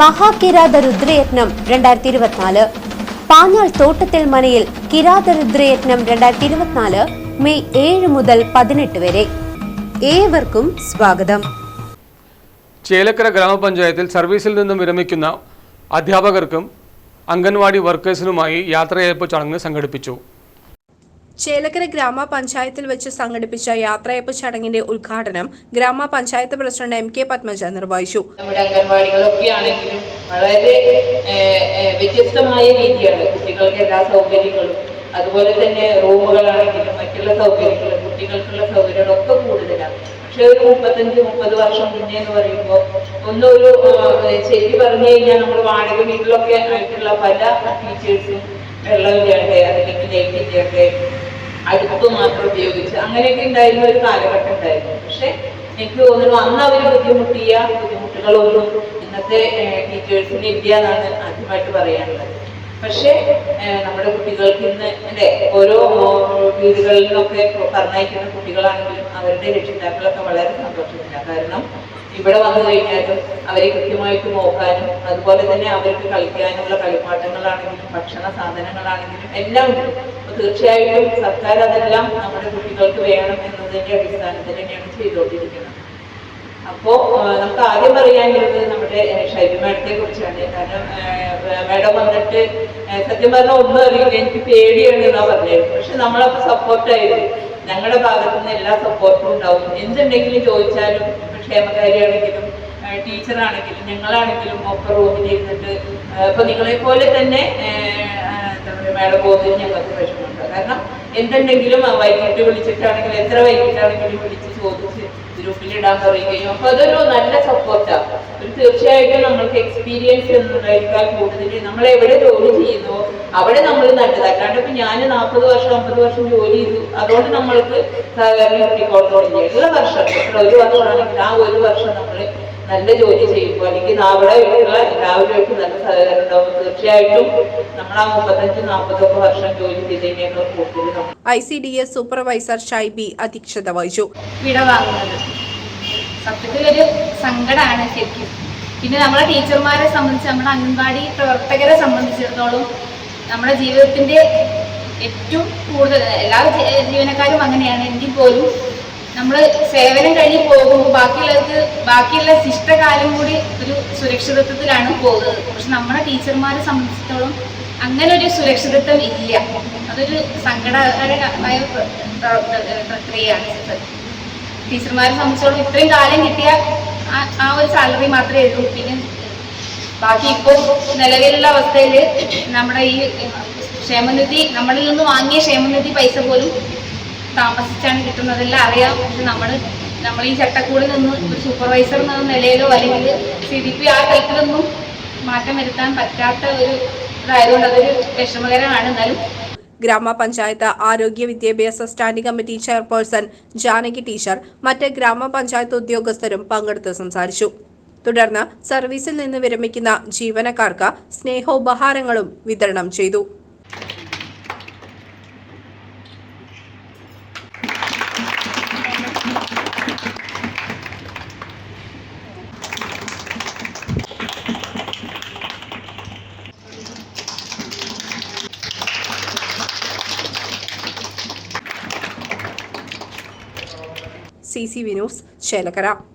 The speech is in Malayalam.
മഹാകിരാത രുദ്രയജ്ഞം രണ്ടായിരത്തി ഇരുപത്തിനാല് പാഞ്ഞാൾ തോട്ടത്തിൽ മനയിൽ കിരാത രുദ്രയജ്ഞം രണ്ടായിരത്തി ഇരുപത്തിനാല് മെയ് ഏഴ് മുതൽ പതിനെട്ട് വരെ. ഏവർക്കും സ്വാഗതം. ചേലക്കര ഗ്രാമപഞ്ചായത്തിൽ സർവീസിൽ നിന്നും വിരമിക്കുന്ന അധ്യാപകർക്കും അംഗൻവാടി വർക്കേഴ്സിനുമായി യാത്രയയപ്പ് ചടങ്ങ് സംഘടിപ്പിച്ചു. ചേലക്കര ഗ്രാമപഞ്ചായത്തിൽ വെച്ച് സംഘടിപ്പിച്ച യാത്രയപ്പ് ചടങ്ങിന്റെ ഉദ്ഘാടനം ഗ്രാമപഞ്ചായത്ത് പ്രസിഡന്റ് എം കെ പത്മജ നിർവഹിച്ചു. നമ്മുടെ അംഗൻവാടികളൊക്കെ ആണെങ്കിലും വളരെ വ്യത്യസ്തമായ രീതിയാണ് കുട്ടികൾക്ക് എല്ലാ സൗകര്യങ്ങളും. അതുപോലെ തന്നെ റൂമുകളാണെങ്കിലും മറ്റുള്ള സൗകര്യങ്ങളും കുട്ടികൾക്കുള്ള സൗകര്യങ്ങളൊക്കെ കൂടുതലാണ്. പക്ഷെ ഒരു മുപ്പത്തഞ്ച് മുപ്പത് വർഷം മുന്നേ എന്ന് പറയുമ്പോൾ ഒന്നൊരു ശരി പറഞ്ഞു കഴിഞ്ഞാൽ നമ്മൾ വാടക വീട്ടിലൊക്കെ ആയിട്ടുള്ള പല ടീച്ചേഴ്സും വെള്ളമില്ലാണ്ട് അതിലേക്ക് ലൈറ്റിന്റെയൊക്കെ അടുപ്പ് മാത്രം ഉപയോഗിച്ച് അങ്ങനെയൊക്കെ ഉണ്ടായിരുന്ന ഒരു കാലഘട്ടം ഉണ്ടായിരുന്നു. പക്ഷെ എനിക്ക് തോന്നുന്നു അന്ന് അവർ ബുദ്ധിമുട്ടിയ ബുദ്ധിമുട്ടുകളൊന്നും ഇന്നത്തെ ടീച്ചേഴ്സിന് ഇല്ല എന്നാണ് ആദ്യമായിട്ട് പറയാനുള്ളത്. പക്ഷേ നമ്മുടെ കുട്ടികൾക്ക് ഇന്ന് അല്ലെ ഓരോ വീടുകളിലൊക്കെ പറഞ്ഞയക്കുന്ന കുട്ടികളാണെങ്കിലും അവരുടെ രക്ഷിതാക്കളൊക്കെ വളരെ സന്തോഷത്തിലാണ് കാരണം ഇവിടെ വന്നു കഴിഞ്ഞാലും അവരെ കൃത്യമായിട്ട് നോക്കാനും അതുപോലെ തന്നെ അവർക്ക് കളിക്കാനുള്ള കളിപ്പാട്ടങ്ങളാണെങ്കിലും ഭക്ഷണ സാധനങ്ങളാണെങ്കിലും എല്ലാം ഉണ്ട്. തീർച്ചയായിട്ടും സർക്കാർ അതെല്ലാം നമ്മുടെ കുട്ടികൾക്ക് വേണം എന്നതിന്റെ അടിസ്ഥാനത്തിൽ തന്നെയാണ് ചെയ്തുകൊണ്ടിരിക്കുന്നത്. അപ്പോ നമുക്ക് ആദ്യം പറയാനുള്ളത് നമ്മുടെ ഷൈബി മാഡത്തെ കുറിച്ചാണ് കാരണം മാഡം വന്നിട്ട് സത്യം പറഞ്ഞാൽ ഒന്നും അറിയില്ല. എനിക്ക് പേടിയാണ് എന്നാ പറഞ്ഞത്. പക്ഷെ നമ്മളപ്പോ സപ്പോർട്ടായിരുന്നു ഞങ്ങളുടെ ഭാഗത്തു നിന്ന് എല്ലാ സപ്പോർട്ടും ഉണ്ടാവും. എന്തുണ്ടെങ്കിലും ചോദിച്ചാലും ക്ഷേമകാരിയാണെങ്കിലും ടീച്ചറാണെങ്കിലും ഞങ്ങളാണെങ്കിലും ഒക്കെ റൂമിലിരുന്നിട്ട് ഇപ്പൊ നിങ്ങളെ പോലെ തന്നെ എന്താ പറയുക മാഡം പോകുന്നതിന് ഞങ്ങൾക്ക് വിഷമമുണ്ട്. കാരണം എന്തുണ്ടെങ്കിലും വൈകിട്ട് വിളിച്ചിട്ടാണെങ്കിലും എത്ര വൈകിട്ടാണെങ്കിലും വിളിച്ച് ചോദിച്ച് ഗ്രൂപ്പിൽ ഇടാൻ പറയുകയും അപ്പൊ അതൊരു നല്ല സപ്പോർട്ടാണ് ഒരു തീർച്ചയായിട്ടും നമ്മൾക്ക് എക്സ്പീരിയൻസ് എന്നതിനേക്കാൾ കൂടുതൽ നമ്മൾ എവിടെ ജോലി ചെയ്യുന്നു അവിടെ നമ്മൾ നല്ലത്. അല്ലാണ്ട് ഇപ്പൊ ഞാൻ നാൽപ്പത് വർഷം അമ്പത് വർഷം ജോലി ചെയ്തു. അതുകൊണ്ട് നമ്മൾക്ക് സഹകരണം കിട്ടിക്കൊള്ളണമെന്നില്ല എല്ലാ വർഷം ഒരു വർഷമാണെങ്കിൽ ആ ഒരു വർഷം നമ്മൾ നല്ല ജോലി ചെയ്യുമ്പോൾ അല്ലെങ്കിൽ അവിടെ ഉള്ള എല്ലാവരുമായിട്ട് നല്ല സഹകരണം ഉണ്ടാവും. തീർച്ചയായിട്ടും നമ്മൾ ആ മുപ്പത്തഞ്ച് നാൽപ്പതൊക്കെ വർഷം ജോലി ചെയ്തതിനേക്കാൾ കൂടുതൽ നമ്മൾ I C D S supervisor Shaibi അധ്യക്ഷത വഹിച്ചു. വിട വാങ്ങുന്നത്. സത്യത്തിൽ ഒരു സങ്കടമാണ് ശരിക്കും. പിന്നെ നമ്മളെ ടീച്ചർമാരെ സംബന്ധിച്ച് നമ്മുടെ അംഗൻവാടി പ്രവർത്തകരെ സംബന്ധിച്ചിടത്തോളം നമ്മുടെ ജീവിതത്തിന്റെ ഏറ്റവും കൂടുതൽ എല്ലാ ജീവനക്കാരും അങ്ങനെയാണ്. എങ്കിൽ പോലും നമ്മൾ സേവനം കഴിഞ്ഞ് പോകുമ്പോൾ ബാക്കിയുള്ളവർക്ക് ബാക്കിയുള്ള ശിഷ്ടകാലം കൂടി ഒരു സുരക്ഷിതത്വത്തിലാണ് പോകുന്നത്. പക്ഷെ നമ്മുടെ ടീച്ചർമാരെ സംബന്ധിച്ചിടത്തോളം അങ്ങനെ ഒരു സുരക്ഷിതത്വം ഇല്ല. അതൊരു സങ്കടകരമായ പ്ര- പ്ര- പ്രക്രിയയാണ്. ടീച്ചർമാരെ സംബന്ധിച്ചോളം ഇത്രയും കാലം കിട്ടിയ ആ ഒരു സാലറി മാത്രമേ ഉള്ളൂ. പിന്നെ ബാക്കി ഇപ്പോൾ നിലവിലുള്ള അവസ്ഥയിൽ നമ്മുടെ ഈ ക്ഷേമനിധി നമ്മളിൽ നിന്ന് വാങ്ങിയ ക്ഷേമനിധി പൈസ പോലും താമസിച്ചാണ് കിട്ടുന്നതെല്ലാം അറിയാം. പക്ഷെ നമ്മൾ നമ്മൾ ഈ ചട്ടക്കൂടിൽ നിന്ന് ഒരു സൂപ്പർവൈസർ എന്ന നിലയിലോ അല്ലെങ്കിൽ സി ഡി പി ആ തലത്തിലൊന്നും മാറ്റം വരുത്താൻ പറ്റാത്ത ഒരു ഇതായതുകൊണ്ട് അതൊരു വിഷമകരമാണ്. എന്നാലും ഗ്രാമപഞ്ചായത്ത് ആരോഗ്യ വിദ്യാഭ്യാസ standing committee chairperson Janaki teacher മറ്റ് ഗ്രാമപഞ്ചായത്ത് ഉദ്യോഗസ്ഥരും പങ്കെടുത്ത് സംസാരിച്ചു. തുടർന്ന് സർവീസിൽ നിന്ന് വിരമിക്കുന്ന ജീവനക്കാർക്ക് സ്നേഹോപഹാരങ്ങളും വിതരണം ചെയ്തു. C C V news